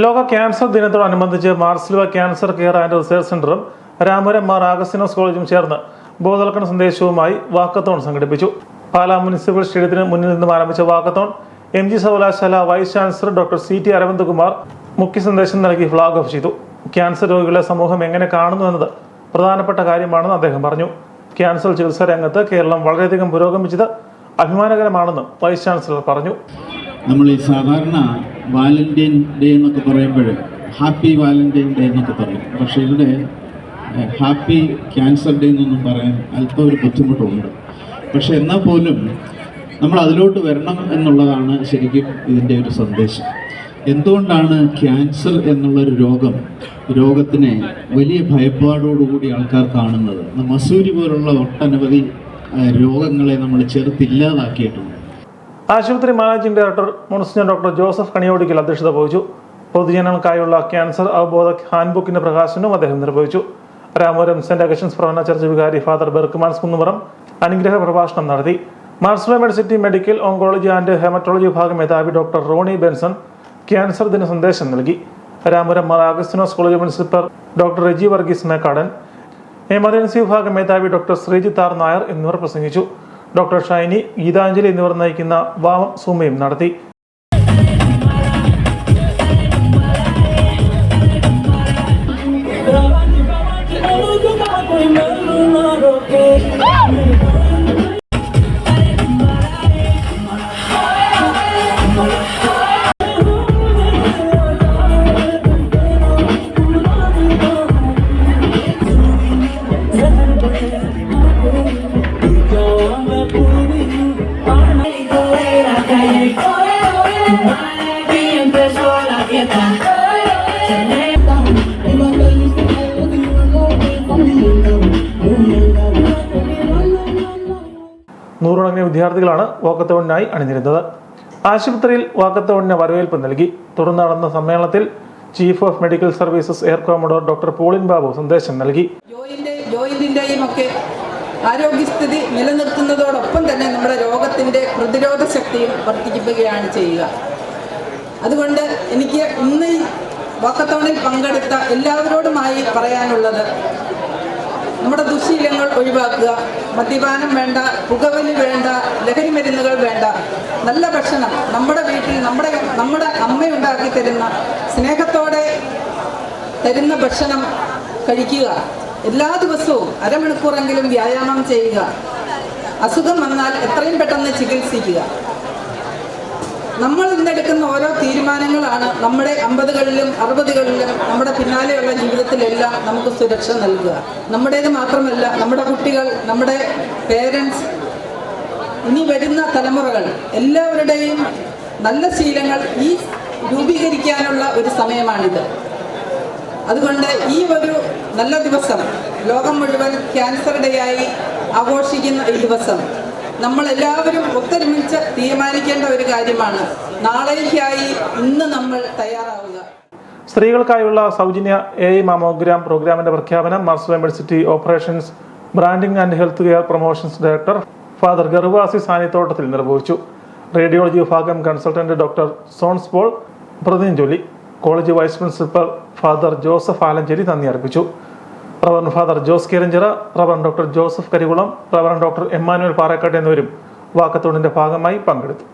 ലോക ക്യാൻസർ ദിനത്തോടനുബന്ധിച്ച് Mar Sleeva cancer care and research സെന്ററും രാമപുരം മാർ ആഗസ്റ്റിനോസ് കോളേജും ചേർന്ന് ബോധവൽക്കരണ സന്ദേശവുമായി വാക്കത്തോൺ സംഘടിപ്പിച്ചു. പാലാ മുനിസിപ്പൽ സ്റ്റേഡിയത്തിന് മുന്നിൽ നിന്നും ആരംഭിച്ച വാക്കത്തോൺ എം ജി സർവകലാശാല vice chancellor doctor C T Aravindakumar മുഖ്യ സന്ദേശം നൽകി ഫ്ളാഗ് ഓഫ് ചെയ്തു. ക്യാൻസർ രോഗികളെ സമൂഹം എങ്ങനെ കാണുന്നു എന്നത് പ്രധാനപ്പെട്ട കാര്യമാണെന്ന് അദ്ദേഹം പറഞ്ഞു. ക്യാൻസർ ചികിത്സാ രംഗത്ത് കേരളം വളരെയധികം പുരോഗമിച്ചത് അഭിമാനകരമാണെന്നും വൈസ് ചാൻസലർ പറഞ്ഞു. നമ്മൾ ഈ സാധാരണ വാലന്റൈൻ ഡേ എന്നൊക്കെ പറയുമ്പോൾ ഹാപ്പി വാലന്റൈൻ ഡേ എന്നൊക്കെ പറയും. പക്ഷേ ഇവിടെ ഹാപ്പി ക്യാൻസർ ഡേ എന്നൊന്നും പറയാൻ അല്പം ഒരു ബുദ്ധിമുട്ടുണ്ട്. പക്ഷെ എന്നാൽ പോലും നമ്മൾ അതിലോട്ട് വരണം എന്നുള്ളതാണ് ശരിക്കും ഇതിന്റെ ഒരു സന്ദേശം. എന്തുകൊണ്ടാണ് ക്യാൻസർ എന്നുള്ളൊരു രോഗം രോഗത്തിനെ വലിയ ഭയപ്പാടോടുകൂടി ആൾക്കാർ കാണുന്നത്? മസൂരി പോലുള്ള ഒട്ടനവധി രോഗങ്ങളെ നമ്മൾ ചെറുത്തില്ലാതാക്കിയിട്ടുണ്ട് ആശുപത്രി managing director monsignor doctor Joseph Kaniyodickal അധ്യക്ഷത വഹിച്ചു. പൊതുജനങ്ങൾക്കായുള്ള ക്യാൻസർ അവബോധ ഹാൻഡ്ബുക്കിന്റെ പ്രകാശനവും അദ്ദേഹം നിർവഹിച്ചു. രാമപുരം സെന്റ് അഗസ്റ്റൻസ് പ്രവണ ചർച്ച വികാരി ഫാദർ ബെർക്കുമാൻസ് കുന്നുമറം അനുഗ്രഹ പ്രഭാഷണം നടത്തി. Mar Sleeva medicity medical oncology and haematology വിഭാഗം മേധാവി ഡോക്ടർ റോണി ബെൻസൺ ക്യാൻസർ ദിന സന്ദേശം നൽകി. Ramapuram Mar Augustinose college principal doctor Reji Varghese Mekkadan emergency വിഭാഗം മേധാവി ഡോക്ടർ ശ്രീജിത്താർ നായർ എന്നിവർ പ്രസംഗിച്ചു. ഡോക്ടർ ഷൈനി ഗീതാഞ്ജലി എന്നിവർ നയിക്കുന്ന വാമം സുമയും നടത്തി നൂറുകണക്കിന് വിദ്യാർത്ഥികളാണ് വാക്കത്തോണിനായി അണിനിരുന്നത്. ആശുപത്രിയിൽ വാക്കത്തോണിന് വരവേൽപ്പ് നൽകി. തുടർന്ന് നടന്ന സമ്മേളനത്തിൽ chief of medical services air commodore doctor Paulin Babu സന്ദേശം നൽകി. ഒക്കെ ആരോഗ്യസ്ഥിതി നിലനിർത്തുന്നതോടൊപ്പം തന്നെ നമ്മുടെ രോഗത്തിന്റെ പ്രതിരോധ ശക്തിയും വർദ്ധിപ്പിക്കുകയാണ് ചെയ്യുക. അതുകൊണ്ട് എനിക്ക് ഇന്ന് വാക്കത്തോണിൽ പങ്കെടുത്ത എല്ലാവരോടുമായി പറയാനുള്ളത് നമ്മുടെ ദുശ്ശീലങ്ങൾ ഒഴിവാക്കുക മദ്യപാനം വേണ്ട പുകവലി വേണ്ട ലഹരി മരുന്നുകൾ വേണ്ട. നല്ല ഭക്ഷണം നമ്മുടെ വീട്ടിൽ നമ്മുടെ നമ്മുടെ അമ്മ ഉണ്ടാക്കി തരുന്ന സ്നേഹത്തോടെ തരുന്ന ഭക്ഷണം കഴിക്കുക. എല്ലാ ദിവസവും അരമണിക്കൂറെങ്കിലും വ്യായാമം ചെയ്യുക. അസുഖം വന്നാൽ എത്രയും പെട്ടെന്ന് ചികിത്സിക്കുക. നമ്മൾ ഇന്നെടുക്കുന്ന ഓരോ തീരുമാനങ്ങളാണ് നമ്മുടെ അമ്പതുകളിലും അറുപതുകളിലും നമ്മുടെ പിന്നാലെയുള്ള ജീവിതത്തിലെല്ലാം നമുക്ക് സുരക്ഷ നൽകുക. നമ്മുടേത് മാത്രമല്ല നമ്മുടെ കുട്ടികൾ നമ്മുടെ പേരൻസ് ഇനി വരുന്ന തലമുറകൾ എല്ലാവരുടെയും നല്ല ശീലങ്ങൾ ഈ രൂപീകരിക്കാനുള്ള ഒരു സമയമാണിത്. അതുകൊണ്ട് ഈ ഒരു നല്ല ദിവസം ലോകം മുഴുവൻ ക്യാൻസർ ഡേ ആയി ആഘോഷിക്കുന്ന ഈ ദിവസം നമ്മൾ എല്ലാവരും ഒത്തൊരുമിച്ച് തീരുമാനിക്കേണ്ട ഒരു കാര്യമാണ്. നാളേക്കായി ഇന്ന് നമ്മൾ തയ്യാറാവുക. സ്ത്രീകൾക്കായുള്ള സൗജന്യ എ മാമോഗ്രാം പ്രോഗ്രാമിന്റെ പ്രഖ്യാപനം Mars university operations branding and health care promotions director father Garvasi Sanithottathil നിർവഹിച്ചു. റേഡിയോളജി വിഭാഗം കൺസൾട്ടന്റ് ഡോക്ടർ സോൺസ് പോൾ പ്രതിനിധി ജോലി. College vice principal father Joseph Alancherry നന്ദി അർപ്പിച്ചു. Reverend father Jose Kiranchira reverend doctor Joseph Karikulam reverend doctor Emmanuel Parakkat എന്നിവരും വാക്കത്തോണിന്റെ ഭാഗമായി പങ്കെടുത്തു.